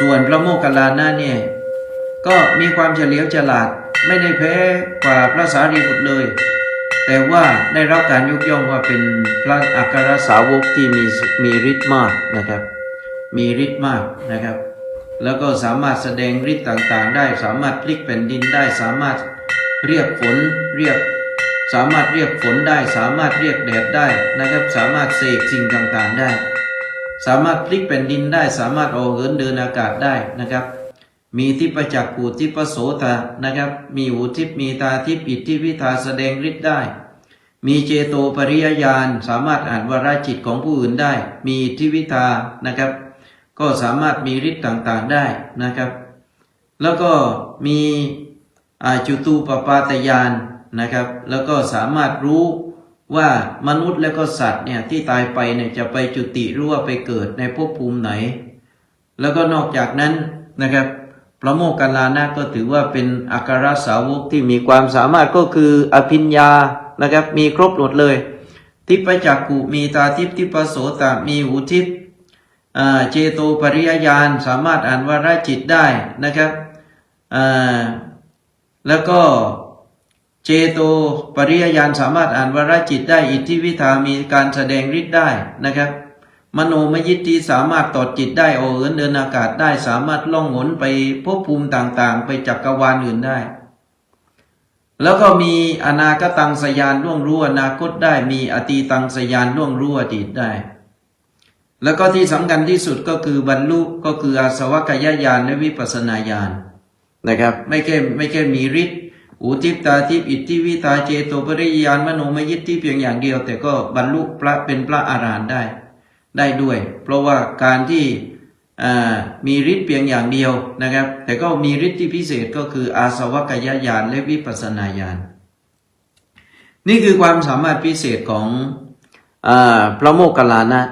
ส่วนพระโมคคัลลานะเนี่ยก็มีความเฉลียวฉลาดไม่ได้แพ้กว่าพระสารีบุตรเลย แต่ว่าได้รับการยกย่องว่าเป็นพระอัครสาวกที่มีมีฤทธิ์มากนะครับ มีฤทธิ์มากนะครับ แล้วก็สามารถแสดงฤทธิ์ต่างๆ ได้สามารถพลิกแผ่นดินได้สามารถเรียกฝนเรียกสามารถเรียกฝนได้ สามารถเรียกแดดได้นะครับ สามารถเสกสิ่งต่างๆได้ สามารถพลิกแผ่นดินได้ สามารถออกเหินเดินอากาศได้นะครับ มีทิพจักขูทิพโสตานะครับ มีหูทิพมีตาทิพอิทธิวิทาแสดงฤทธิ์ได้ มีเจโตปริยญาณสามารถอ่านวาระจิตของผู้อื่นได้ มีอิทธิวิทานะครับ ก็สามารถมีฤทธิ์ต่างๆได้นะครับ แล้วก็มีอาจุตูปปาตยานนะครับ แล้วก็สามารถรู้ ว่ามนุษย์และก็สัตว์เนี่ยที่ตายไปเนี่ยจะไปจุติหรือว่าไปเกิดในภพภูมิไหน แล้วก็นอกจากนั้นนะครับพระโมคคัลลานะก็ถือว่าเป็นอัครสาวกที่มีความสามารถก็คืออภิญญานะครับมีครบหมดเลย ทิพจักขุมีตาทิพทิพโสตมีหูทิพเจโตปริยญาณสามารถอ่านวาระจิตได้นะครับแล้วก็ เจโต ปริยญาณสามารถอ่านวรจิตได้อิทธิวิธามีการแสดงฤทธิ์ได้นะครับ มโนมยิทธิสามารถตอดจิตได้โอเอินเดินอากาศได้สามารถล่องหนไปภพภูมิต่างๆ ไปจักรวาลอื่นได้ แล้วก็มีอนาคตังสยานล่วงรู้อนาคตได้มีอตีตังสยานล่วงรู้อดีตได้ แล้วก็ที่สำคัญที่สุดก็คือบรรลุก็คืออาสวัคยญาณและวิปัสสนาญาณนะครับ ไม่แค่ไม่แค่มีฤทธิ์ อุทิปตาทิปอิทธิวิตาเจโตปริยานมโนมยิทธิเพียงอย่างเดียว แต่ก็บรรลุพระเป็นพระอารหันต์ได้ ได้ด้วย เพราะว่าการที่มีฤทธิ์เพียงอย่างเดียวนะครับ แต่ก็มีฤทธิ์ที่พิเศษก็คืออาสวัคยญาณและวิปัสนาญาณนี่คือความสามารถพิเศษของอพระโมคคัลลานะ